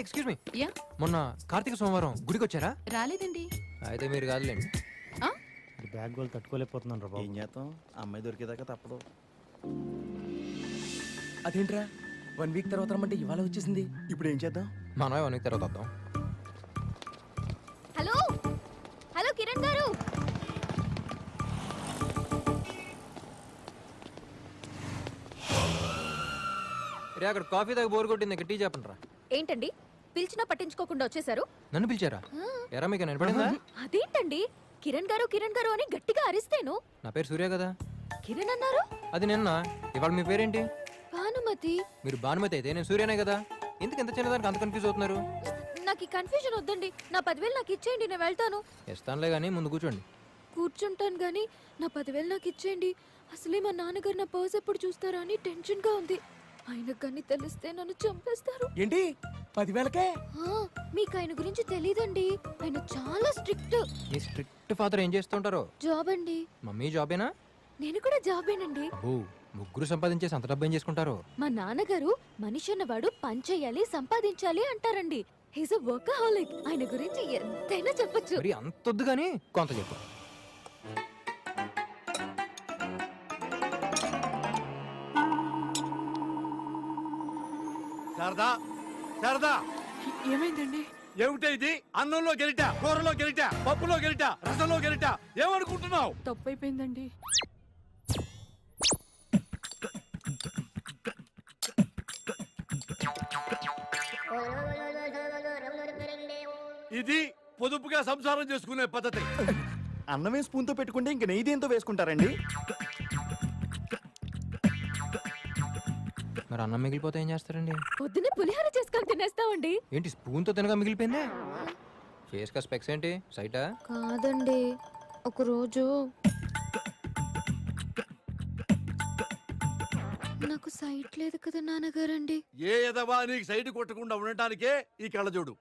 Excuse me yeah మొన్న కార్తీక సోమవారం గుడికి వచ్చారా? రాలేదండి. అయితే మీరు కాదులేండి. ఆ? ఈ బ్యాగ్ వాళ్ళు తట్టుకోలేకపోతున్నాను రా బాబు. ఏం చేస్తాం? అమ్మాయి దొరికేదాకా తప్పదు. అదేంట్రా? వన్ వీక్ తర్వాత రమ్మంటే ఇవాళ వచ్చేసింది. ఇప్పుడు ఏం చేద్దాం? మనమే వన్ వీక్ తర్వాత వద్దాం. రే అక్కడ కాఫీ తాగి బోర్ కొట్టింది ఇక్కడ టీ చెప్పండి రా. ఏంటండి? పిలిచినా పట్టించుకోకుండా వచ్చేసారు నన్ను పిలిచారా? ఎరా మీకు నిలబడిందా అదేంటండి? కిరణ్ గారు కిరణ్ గారు అని గట్టిగా అరిస్తేను. నా పేరు సూర్య కదా. కిరణ్ అన్నారు? అది నిన్న. ఇవాళ మీ పేరేంటి? భానుమతి. మీరు భానుమతి అయితే నేను సూర్యనే కదా. ఎందుకు ఎంత చిన్నదానికి అంత కన్ఫ్యూజ్ అవుతున్నారు? నాకు ఈ కన్ఫ్యూజన్ వద్దండి. నా పదివేలు నాకు ఇచ్చేయండి నేను వెళ్తాను. ఇస్తానులే కానీ ముందు కూర్చోండి. కూర్చుంటాను కానీ నా పదివేలు నాకు ఇచ్చేయండి. అసలే మా నాన్నగారు నా పర్స్ ఎప్పుడు చూస్తారా అని టెన్షన్గా ఉంది. ఆయనకు కానీ తెలిస్తే నన్ను చంపేస్తారు. ఏంటి? పదివేలకే? ఆ, మీకు ఆయన గురించి తెలీదండి. ఆయన చాలా స్ట్రిక్ట్. మీ స్ట్రిక్ట్ ఫాదర్ ఏం చేస్తుంటారో జాబ్ అండి. మమ్మీ జాబేనా? నేను కూడా జాబేనండి. అబ్బో ముగ్గురు సంపాదించేసి అంత డబ్బు ఏం చేసుకుంటారు? మా నాన్నగారు మనిషి అన్నవాడు పని చేయాలి సంపాదించాలి అంటారండి. హీస్ అ వర్కహాలిక్ ఆయన గురించి ఎంతైనా చెప్పొచ్చు. మరి అంత వద్దు కానీ కొంత చెప్పు. శారదా శారదా. ఏమైందండి? ఏమిటే ఇది? అన్నంలో గెలిట కూరలో గెలిట పప్పులో గెలిట రసంలో గెలిట? ఏమనుకుంటున్నావు? తప్పు అయిపోయిందండి ఇది పొదుపుగా సంసారం చేసుకునే పద్ధతి. అన్నమే స్పూన్తో పెట్టుకుంటే ఇంక నెయ్యి దేంతో వేసుకుంటారండి? అన్నం మిగిలిపోతే ఏం చేస్తారండి? పొద్దున్నే పులిహోర చేసుకొని తినేస్తామండి. ఏంటి స్పూన్తో తినగా మిగిలిపోయిందే? ఫేస్ కా స్పెక్స్ ఏంటి? సైటా? కాదండి. ఒకరోజు నాకు సైట్ లేదు కదా నాన్నగారండి. ఏ ఎదవా నీకు సైడ్ కొట్టకుండా ఉండటానికే ఈ కళ్ళజోడు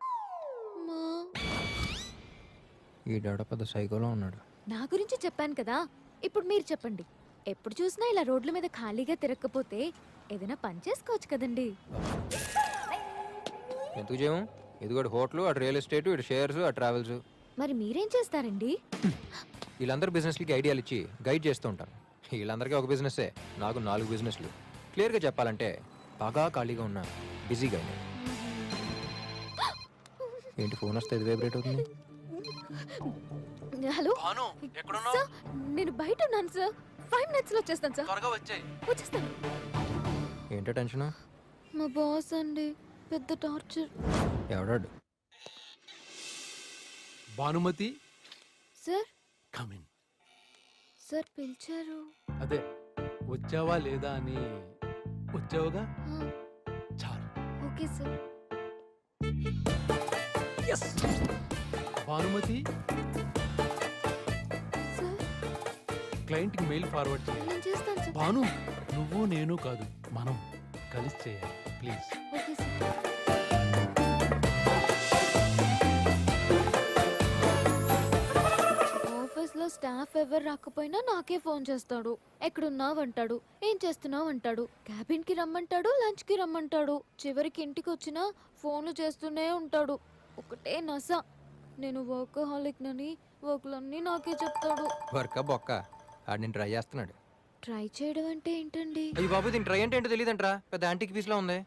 మా. ఈ డాడ పెద్ద సైకోలో ఉన్నాడు. నా గురించి చెప్పాను కదా. ఇప్పుడు మీరు చెప్పండి. ఎప్పుడు చూసినా ఇలా రోడ్ల మీద ఖాళీగా తిరగకపోతే ఏదైనా పని చేసుకోవచ్చు కదండి. ఎందుకు చేయము ఇదిగోటి హోటల్ అటు రియల్ ఎస్టేట్ ఇటు షేర్స్ అటు ట్రావెల్స్. మరి మీరేం చేస్తారండి? వీళ్ళందరూ బిజినెస్లకి ఐడియాలు ఇచ్చి గైడ్ చేస్తూ ఉంటారు వీళ్ళందరికీ ఒక బిజినెస్సే నాకు నాలుగు బిజినెస్లు. క్లియర్గా చెప్పాలంటే బాగా ఖాళీగా ఉన్నా బిజీగా అయినా. ఏంటి ఫోన్ వస్తే ఇది వైబ్రేట్ అవుతుంది? హలో? సార్ నేను బయట ఉన్నాను సార్. ఫైవ్ మినిట్స్లో వచ్చేస్తాను సార్. త్వరగా వచ్చాయి. వచ్చేస్తాను. ఏంటో టెన్షన్? మా బాస్ అండి పెద్ద టార్చర్. ఎవడాడు? భానుమతి? సార్? కమిన్ సార్ పిలిచారు. అదే వచ్చావా లేదా అని వచ్చావుగా? చాలు. Okay sir. భానుమతి? సార్? క్లయింట్కి మెయిల్ ఫార్వర్డ్ చేయాలి నేను చేస్తాను సార్. భాను నువ్వు నేను కాదు. మనం కలిసి చేయాలి. ప్లీజ్ ఓకే సార్ ఆఫీస్లో స్టాఫ్ ఎవరు రాకపోయినా నాకే ఫోన్ చేస్తాడు. ఎక్కడున్నావు అంటాడు. ఏం చేస్తున్నావు అంటాడు. క్యాబిన్కి రమ్మంటాడు లంచ్కి రమ్మంటాడు. చివరికి ఇంటికి వచ్చినా ఫోన్లు చేస్తూనే ఉంటాడు. ఒకటే నస. నేను వర్క్ హాలిక్ నని వర్క్లన్నీ నాకే చెప్తాడు. వర్క్ బొక్క ఆడు నేను ట్రై చేస్తున్నాడు. ట్రై చేయడం అంటే ఏంటండి? అయ్యి బాబు దీని ట్రై అంటే ఏంటో తెలియదంట్రా. పెద్ద యాంటిక్ పీస్లో ఉంది.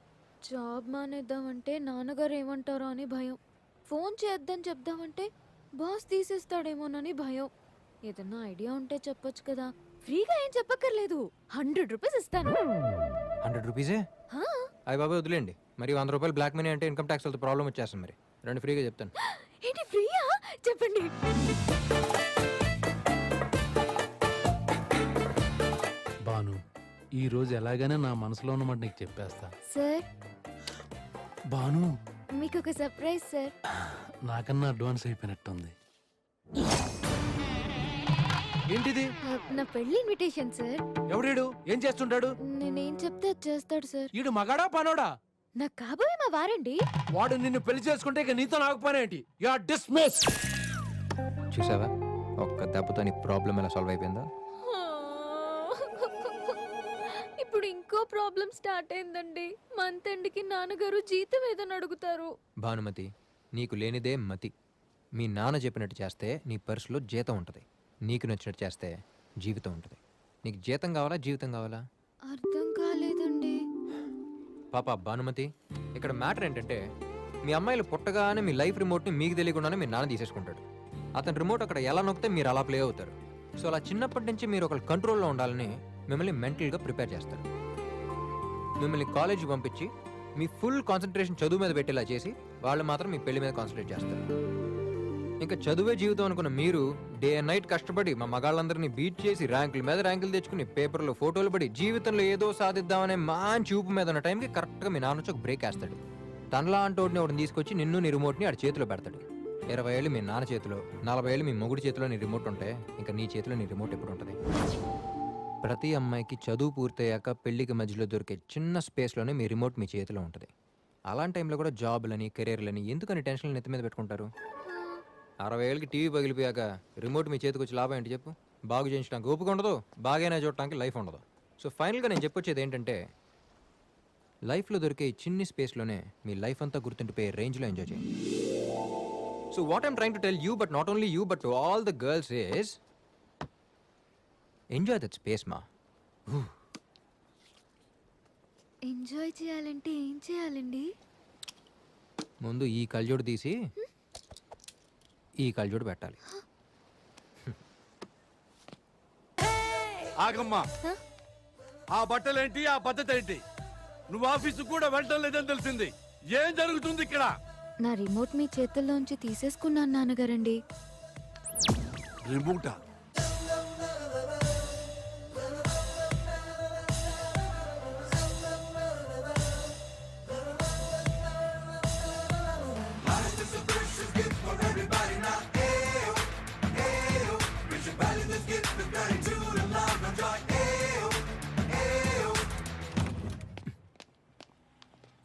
జాబ్ మానేద్దామంటే నాన్నగారు ఏమంటారో అని భయం. ఫోన్ చేద్దని చెప్దామంటే బాస్ తీసేస్తాడేమోనని భయం. ఏదన్నా ఐడియా ఉంటే చెప్పొచ్చు కదా. ఫ్రీగా ఏం చెప్పక్కర్లేదు. హండ్రెడ్ రూపీస్ ఇస్తాను. హండ్రెడ్ రూపీసే? హా? అయ్యి బాబాయ్ వదిలేండి మరి వంద రూపాయలు బ్లాక్ మనీ అంటే ఇన్కమ్ ట్యాక్స్ ప్రాబ్లం వచ్చేస్తుంది మరి. రెండు ఫ్రీగా చెప్తాను. ఏంటి ఫ్రీయా? చెప్పండి. ఈ రోజు ఎలాగైనా నా మనసులో ఉన్నమాట నీకు చెప్పేస్తా. సార్? భాను. మీకు ఒక సర్ప్రైజ్ సార్. నాకన్నా అడ్వాన్స్ అయిపోయినట్టుంది. ఏంటిది? నా పెళ్ళి ఇన్విటేషన్ సార్. ఎవడీడు? ఏం చేస్తుంటాడు? నేనేం చెప్తే అది చేస్తాడు సార్. ఈడు మగాడా పనోడా? నాకు కాబోయే మా వారండి. వాడు నిన్ను పెళ్ళి చేసుకుంటే ఇక నీతో నాకు పని ఏంటి? యు ఆర్ డిస్మిస్ చూసావా? ఒక్క దెబ్బతో నీ ప్రాబ్లం ఎలా సాల్వ్ అయిపోయిందా? ఇంకో ప్రాబ్లం స్టార్ట్ అయిందండి. మంత్ ఎండ్కి నాన్నగారు జీతం ఏదని అడుగుతారు. భానుమతి నీకు లేనిదే మతి. మీ నాన్న చెప్పినట్టు చేస్తే నీ పర్సులో జీతం ఉంటుంది. నీకు నచ్చినట్టు చేస్తే జీవితం ఉంటుంది. నీకు జీతం కావాలా జీవితం కావాలా? అర్థం కాలేదండి. పాప భానుమతి ఇక్కడ మ్యాటర్ ఏంటంటే మీ అమ్మాయిలు పుట్టగానే మీ లైఫ్ రిమోట్ని మీకు తెలియకుండానే మీ నాన్న తీసేసుకుంటాడు. అతని రిమోట్ అక్కడ ఎలా నొక్కితే మీరు అలా ప్లే అవుతారు. సో అలా చిన్నప్పటి నుంచి మీరు ఒకరి కంట్రోల్లో ఉండాలని మిమ్మల్ని మెంటల్గా ప్రిపేర్ చేస్తారు. మిమ్మల్ని కాలేజీకి పంపించి మీ ఫుల్ కాన్సన్ట్రేషన్ చదువు మీద పెట్టేలా చేసి వాళ్ళు మాత్రం మీ పెళ్ళి మీద కాన్సన్ట్రేట్ చేస్తారు. ఇంకా చదువే జీవితం అనుకున్న మీరు డే అండ్ నైట్ కష్టపడి మా మగాళ్ళందరినీ బీట్ చేసి ర్యాంకుల మీద ర్యాంకులు తెచ్చుకుని పేపర్లో ఫోటోలు పడి జీవితంలో ఏదో సాధిద్దామనే మంచి ఊపు మీద ఉన్న టైంకి కరెక్ట్గా మీ నాన్న ఒక బ్రేక్ వేస్తాడు. తనలా అంటోడిని ఒకటి తీసుకొచ్చి నిన్ను నీ రిమోట్ని ఆడి చేతిలో పెడతాడు. ఇరవై ఏళ్ళు మీ నాన్న చేతిలో నలభై ఏళ్ళు మీ మొగుడి చేతిలో నీ రిమోట్ ఉంటే ఇంకా నీ చేతిలో నీ రిమోట్ ఎప్పుడు ఉంటుంది? ప్రతి అమ్మాయికి చదువు పూర్తయ్యాక పెళ్ళికి మధ్యలో దొరికే చిన్న స్పేస్లోనే మీ రిమోట్ మీ చేతిలో ఉంటుంది. అలాంటి టైంలో కూడా జాబ్లని కెరీర్లని ఎందుకని టెన్షన్లు నెత్తి మీద పెట్టుకుంటారు? అరవై ఏళ్ళకి టీవీ పగిలిపోయాక రిమోట్ మీ చేతికి వచ్చి లాభం ఏంటి చెప్పు? బాగు చేయించడానికి ఓపిక ఉండదు బాగైనా చూడటానికి లైఫ్ ఉండదు. సో ఫైనల్గా నేను చెప్పొచ్చేది ఏంటంటే లైఫ్లో దొరికే ఈ చిన్ని స్పేస్లోనే మీ లైఫ్ అంతా గుర్తుండిపోయే రేంజ్లో ఎంజాయ్ చేయండి. So what I'm trying to tell you but not only you but all the girls is enjoy that space మా ఎంజాయ్ చేయాలంటే ఏం చేయాలండి? ముందు ఈ కళ్ళజోడు తీసి ఈ కళ్ళజోడు పెట్టాలి. ఆగమ్మా? ఆ బట్టలేంటి ఆ పద్ధతి ఏంటి నువ్వు ఆఫీసు కూడా వెళ్ళటం లేదని తెలిసింది. ఏం జరుగుతుంది ఇక్కడ? నా రిమోట్ మీ చేతుల్లోంచి తీసేసుకున్నాను నాన్నగారండి. రిమోటా?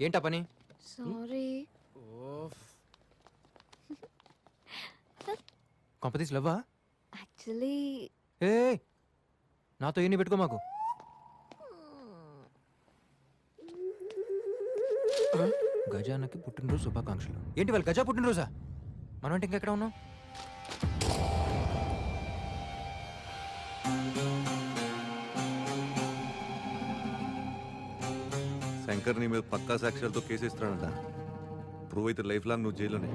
ఏంటా పని? సారీ కొంపతీసి లవ్వా? యాక్చువల్లీ ఏ నాతో ఎన్ని పెట్టుకో మాకు. గజానకి పుట్టినరోజు శుభాకాంక్షలు. ఏంటి వాళ్ళు గజా పుట్టినరోజా? మనం అంటే ఇంకెక్కడ ఉన్నాం? శంకర్ నీ మీద పక్కా సాక్ష్యాలతో కేసు ఇస్తాడంట ప్రూవ్ అయితే లైఫ్ లాంగ్ నువ్వు జైల్లోనే.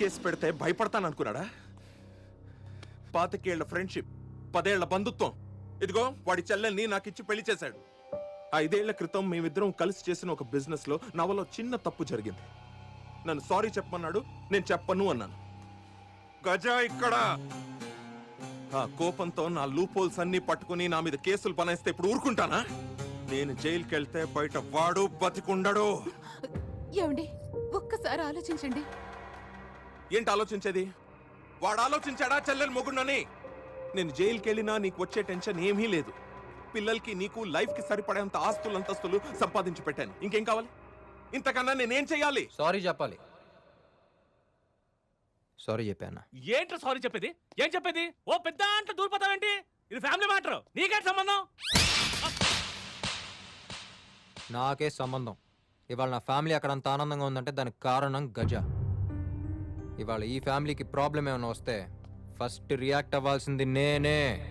కేసు పెడితే భయపడతాను అనుకున్నాడా? పాతికేళ్ళ ఫ్రెండ్షిప్ పదేళ్ళ బంధుత్వం. ఇదిగో వాడి చెల్లెల్ని నాకు ఇచ్చి పెళ్ళి చేశాడు. ఐదేళ్ళ క్రితం మేమిద్దరం కలిసి చేసిన ఒక బిజినెస్లో నవలో చిన్న తప్పు జరిగింది. నన్ను సారీ చెప్పమన్నాడు నేను చెప్పను అన్నాను. గజా ఇక్కడ! ఆ కోపంతో నా లూపోల్స్ అన్ని పట్టుకుని నా మీద కేసులు పనేస్తే ఇప్పుడు ఊరుకుంటానా? నేను జైలుకి వెళ్తే బయట వాడు బతికుండడు. ఏమండి ఒక్కసారి ఆలోచించండి. ఏంటి ఆలోచించేది? వాడు ఆలోచించాడా చెల్లెలు మొగుండని నేను జైలుకి వెళ్ళినా నీకు వచ్చే టెన్షన్ ఏమీ లేదు. పిల్లలకి నీకు లైఫ్కి సరిపడేంత ఆస్తులు అంతస్తులు సంపాదించి పెట్టాను. ఇంకేం కావాలి? ఇంతకన్నా నేనేం చెయ్యాలి? సారీ చెప్పాలి. సారీ చెప్పానా? ఏంట్రా సారీ చెప్పేది? ఏం చెప్పేది? ఓ పెద్ద అంట దూరిపోతావేంటి? ఇది ఫ్యామిలీ మ్యాటర్. నీకేంటి సంబంధం? నాకే సంబంధం. ఇవాళ నా ఫ్యామిలీ అక్కడ అంత ఆనందంగా ఉందంటే దానికి కారణం గజ. ఇవాళ ఈ ఫ్యామిలీకి ప్రాబ్లం ఏమైనా వస్తే ఫస్ట్ రియాక్ట్ అవ్వాల్సింది నేనే.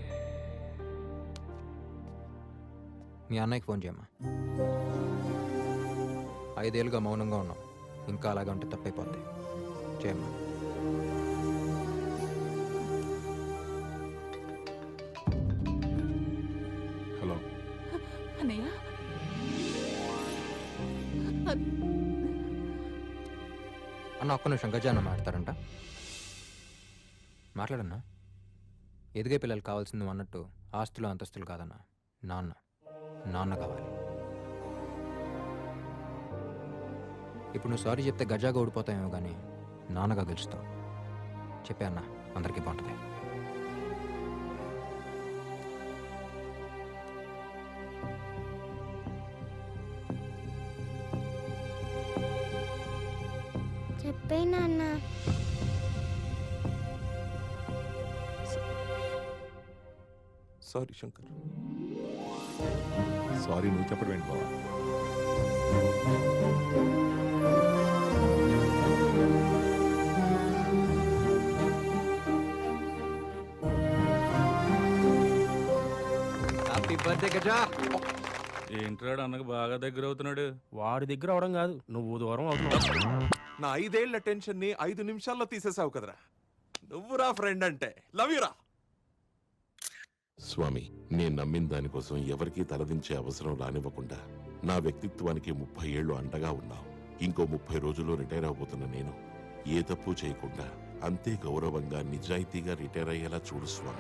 మీ అన్నయ్యకి ఫోన్ చేయమ్మా. ఐదేళ్ళుగా మౌనంగా ఉన్నాం. ఇంకా అలాగే ఉంటే తప్పైపోద్ది. చేయమ్మా. అన్న ఒక్క నిమిషం గజాన అన్న మాట్లాడతారంట. మాట్లాడన్నా? ఎదిగే పిల్లలు కావాల్సింది అన్నట్టు ఆస్తులు అంతస్తులు కాదన్న. నాన్న నాన్న కావాలి. ఇప్పుడు నువ్వు సారీ చెప్తే గజాగా ఓడిపోతాయేమో కానీ నాన్నగా గెలుస్తావు. చెప్పా అన్న అందరికీ బాగుంటుంది. చెప్పే నాన్న సారీ శంకర్ సారీ నువ్వు చెప్పడం ఏంటి బావా? హ్యాపీ బర్త్డే గజా ఏంట్రాడు అన్నకు బాగా దగ్గర అవుతున్నాడు వాడి దగ్గర అవడం కాదు నువ్వు దూరం అవుతున్నావు. నా ఐదేళ్ళ టెన్షన్ని ఐదు నిమిషాల్లో తీసేసావు కదరా. నువ్వురా ఫ్రెండ్ అంటే. లవ్ యురా. స్వామి నేను నమ్మిన దానికోసం ఎవరికీ తలదించే అవసరం రానివ్వకుండా నా వ్యక్తిత్వానికి ముప్పై ఏళ్ళు అండగా ఉన్నావు. ఇంకో ముప్పై రోజుల్లో రిటైర్ అవబోతున్న నేను ఏ తప్పు చేయకుండా అంతే గౌరవంగా నిజాయితీగా రిటైర్ అయ్యేలా చూడు స్వామి.